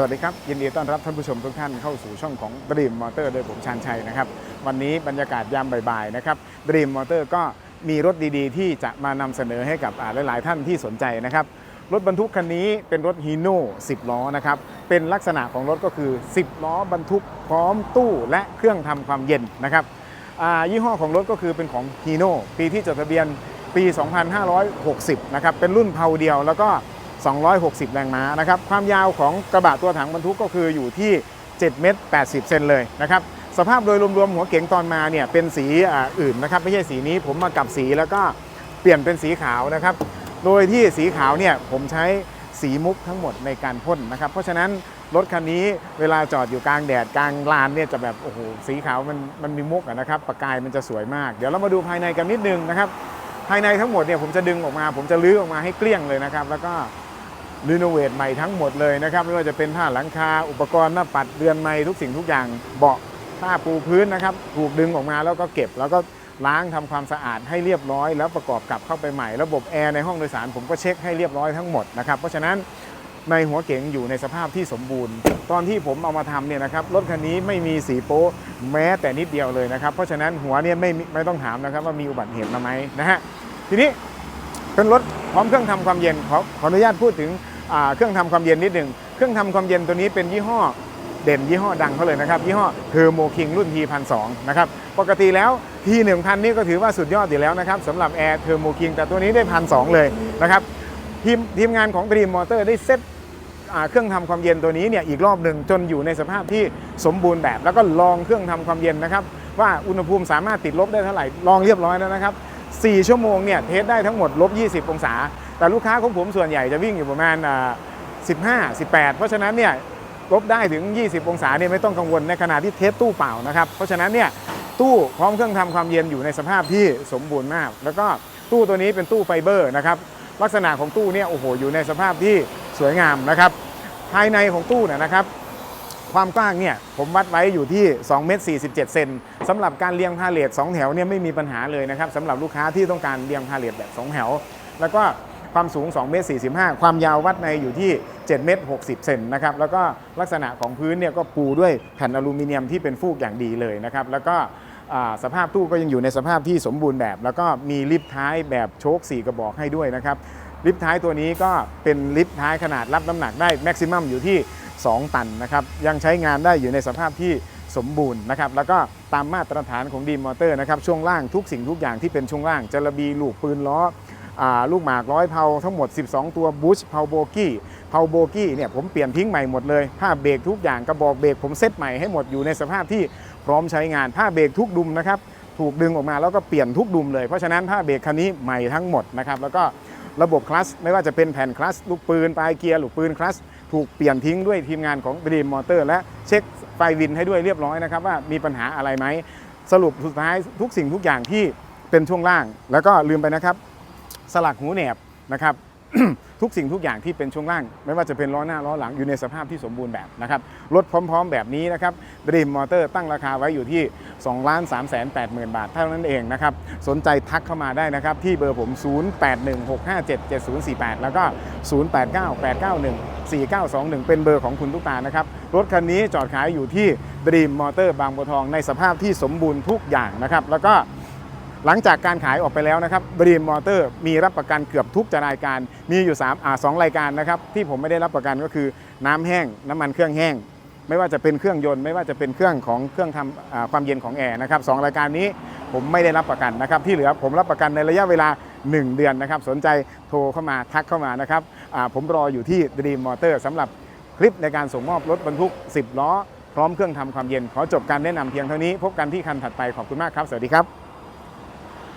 สวัสดีครับ ยินดีต้อนรับท่านผู้ชมทุกท่านเข้าสู่ช่องของ Dream Motor โดยผมชานชัยนะครับ วันนี้บรรยากาศยามบ่ายๆนะครับ Dream Motor ก็มีรถดีๆ ที่จะมานำเสนอให้กับหลายๆท่านที่สนใจนะครับ รถบรรทุกคันนี้เป็นรถฮีโน่10 ล้อนะครับ เป็นลักษณะของรถก็คือ 10 ล้อบรรทุกพร้อมตู้และเครื่องทำความเย็นนะครับยี่ห้อของรถก็คือเป็นของฮีโน่ปีที่จดทะเบียนปี 2560 นะครับ เป็นรุ่นเพาเดียวแล้วก็ 260 แรงม้านะครับ ความยาวของกระบะตัวถังบรรทุกก็คืออยู่ที่ 7 เมตร 80 เซนเลยนะครับ สภาพโดยรวมๆหัวเก๋งตอนมาเนี่ยเป็นสีอ,อื่นนะครับ ไม่ใช่สีนี้ผมมากับสีแล้วก็เปลี่ยนเป็นสีขาวนะครับ โดยที่สีขาวเนี่ยผมใช้สีมุกทั้งหมดในการพ่นนะครับ เพราะฉะนั้นรถคันนี้เวลาจอดอยู่กลางแดดกลางลานเนี่ยจะแบบโอ้โหสีขาวมันมันมีมุกะนะครับ ประกายมันจะสวยมาก เดี๋ยวเรามาดูภายในกันนิดนึงนะครับ ภายในทั้งหมดเนี่ยผมจะดึงออกมา ผมจะลื้อออกมาให้เกลี้ยงเลยนะครับ แล้วก็ รีโนเวทใหม่ทั้งหมดเลยนะครับไม่ว่าจะเป็นผ้าหลังคา อุปกรณ์หน้าปัดเรือนไม้ทุกสิ่งทุกอย่างเบาะผ้าปูพื้นนะครับถูกดึงออกมาแล้วก็เก็บ แล้วก็ล้างทำความสะอาดให้เรียบร้อย แล้วประกอบกลับเข้าไปใหม่ระบบแอร์ในห้องโดยสารผมก็เช็คให้เรียบร้อยทั้งหมดนะครับเพราะฉะนั้นในหัวเก๋งอยู่ในสภาพที่สมบูรณ์ ตอนที่ผมเอามาทำเนี่ยนะครับรถคันนี้ไม่มีสีโป๊ะแม้แต่นิดเดียวเลยนะครับ เพราะฉะนั้นหัวเนี่ยไม่ไม่ต้องถามนะครับว่ามีอุบัติเหตุมาไหมนะฮะทีนี้เป็นรถพร้อมเครื่องทำความเย็นขอขออนุญาตพูดถึง เครื่องทำความเย็นนิดหนึ่งเครื่องทำความเย็นตัวนี้เป็นยี่ห้อเด่นยี่ห้อดังเขาเลยนะครับยี่ห้อเทอร์โมคิงรุ่น T 1 2 0นะครับปกติแล้ว T 1 0 0 0 นี่ก็ถือว่าสุดยอดอยู่แล้วนะครับสำหรับแอร์เทอร์โมคิงแต่ตัวนี้ได้พันสเลยนะครับทีมทีมงานของ Dream Motor ได้เซตเครื่องทำความเย็นตัวนี้เนี่ยอีกรอบหนึ่งจนอยู่ในสภาพที่สมบูรณ์แบบ แล้วก็ลองเครื่องทำความเย็นนะครับ ว่าอุณหภูมิสามารถติดลบได้เท่าไหร่ลองเรียบร้อยแล้วนะครับ 4 ชั่วโมงเนี่ยเทสได้ทั้งหมดลบ 20 องศา แต่ลูกค้าของผมส่วนใหญ่จะวิ่งอยู่ประมาณ 15 18 เพราะฉะนั้นเนี่ยลบได้ถึง 20 องศาเนี่ยไม่ต้องกังวลในขณะที่เทสตู้เปล่านะครับ เพราะฉะนั้นเนี่ยตู้พร้อมเครื่องทำความเย็นอยู่ในสภาพที่สมบูรณ์มาก แล้วก็ตู้ตัวนี้เป็นตู้ไฟเบอร์นะครับลักษณะของตู้เนี่ยโอ้โหอยู่ในสภาพที่สวยงามนะครับ ภายในของตู้เนี่ยนะครับ ความกว้างเนี่ยผมวัดไว้อยู่ที่2เมตร47เซนสำหรับการเรียงพาเลท2แถวเนี่ยไม่มีปัญหาเลยนะครับสำหรับลูกค้าที่ต้องการเรียงพาเลทแบบ 2 แถว แล้วก็ ความสูง2เมตร45 ความยาววัดในอยู่ที่7เมตร60เซนนะครับแล้วก็ลักษณะของพื้นเนี่ยก็ปูด้วยแผ่นอลูมิเนียมที่เป็นฟูกอย่างดีเลยนะครับแล้วก็สภาพตู้ก็ยังอยู่ในสภาพที่สมบูรณ์แบบ แล้วก็มีลิฟท้ายแบบโชค4กระบอกให้ด้วยนะครับลิฟท้ายตัวนี้ก็เป็นลิฟท้ายขนาดรับน้ำหนักได้แม็กซิมัมอยู่ที่ 2 ตันนะครับยังใช้งานได้อยู่ในสภาพที่สมบูรณ์นะครับแล้วก็ตามมาตรฐานของดีมอเตอร์นะครับช่วงล่างทุกสิ่งทุกอย่างที่เป็นช่วงล่างจะระบีลูกปืนล้อ ลูกหมากร้อยเพาทั้งหมด 12 ตัวบูชเพาโบกี้เพาโบกี้เนี่ยผมเปลี่ยนทิ้งใหม่หมดเลยผ้าเบรกทุกอย่างกระบอกเบรกผมเซตใหม่ให้หมดอยู่ในสภาพที่พร้อมใช้งานผ้าเบรกทุกดุมนะครับถูกดึงออกมาแล้วก็เปลี่ยนทุกดุมเลยเพราะฉะนั้นผ้าเบรกคันนี้ใหม่ทั้งหมดนะครับแล้วก็ระบบคลัสไม่ว่าจะเป็นแผ่นคลัสลูกปืนปลายเกียร์ลูกปืนคลัสถูกเปลี่ยนทิ้งด้วยทีมงานของ Dream Motor และเช็คไฟวินให้ด้วยเรียบร้อยนะครับว่ามีปัญหาอะไรไหมสรุปสุดท้ายทุกสิ่งทุกอย่างที่เป็นช่วงล่าง แล้วก็ลืมไปนะครับ สลักหูแหนบนะครับทุกสิ่งทุกอย่างที่เป็นช่วงล่าง ไม่ว่าจะเป็นล้อหน้าล้อหลังอยู่ในสภาพที่สมบูรณ์แบบนะครับรถพร้อมๆ แบบนี้นะครับ Dream Motor ตั้งราคาไว้อยู่ที่2ล้าน3 8 0 0 0 0 บาทเท่านั้นเองนะครับสนใจทักเข้ามาได้นะครับ ที่เบอร์ผม 0816577048 แล้วก็ 0898914921 เป็นเบอร์ของคุณตุ๊กตานะครับรถคันนี้จอดขายอยู่ที่ Dream Motor บางบัวทองในสภาพที่สมบูรณ์ทุกอย่างนะครับแล้วก็ หลังจากการขายออกไปแล้วนะครับบรีมมอเตอร์มีรับประกันเกือบทุกรายการมีอยู่3อ่าสองรายการนะครับที่ผมไม่ได้รับประกันก็คือน้ำแห้งน้ำมันเครื่องแห้ง ไม่ว่าจะเป็นเครื่องยนต์ไม่ว่าจะเป็นเครื่องของเครื่องทำความเย็นของแอร์นะครับสองรายการนี้ผมไม่ได้รับประกันนะครับที่เหลือผมรับประกันในระยะเวลา 1 เดือนนะครับสนใจโทรเข้ามาทักเข้ามานะครับผมรออยู่ที่ Dream Motor สำหรับคลิปในการส่งมอบรถบรรทุก 10 ล้อ พร้อมเครื่องทำความเย็น ขอจบการแนะนำเพียงเท่านี้ พบกันที่คันถัดไปขอบคุณมากครับ สวัสดีครับ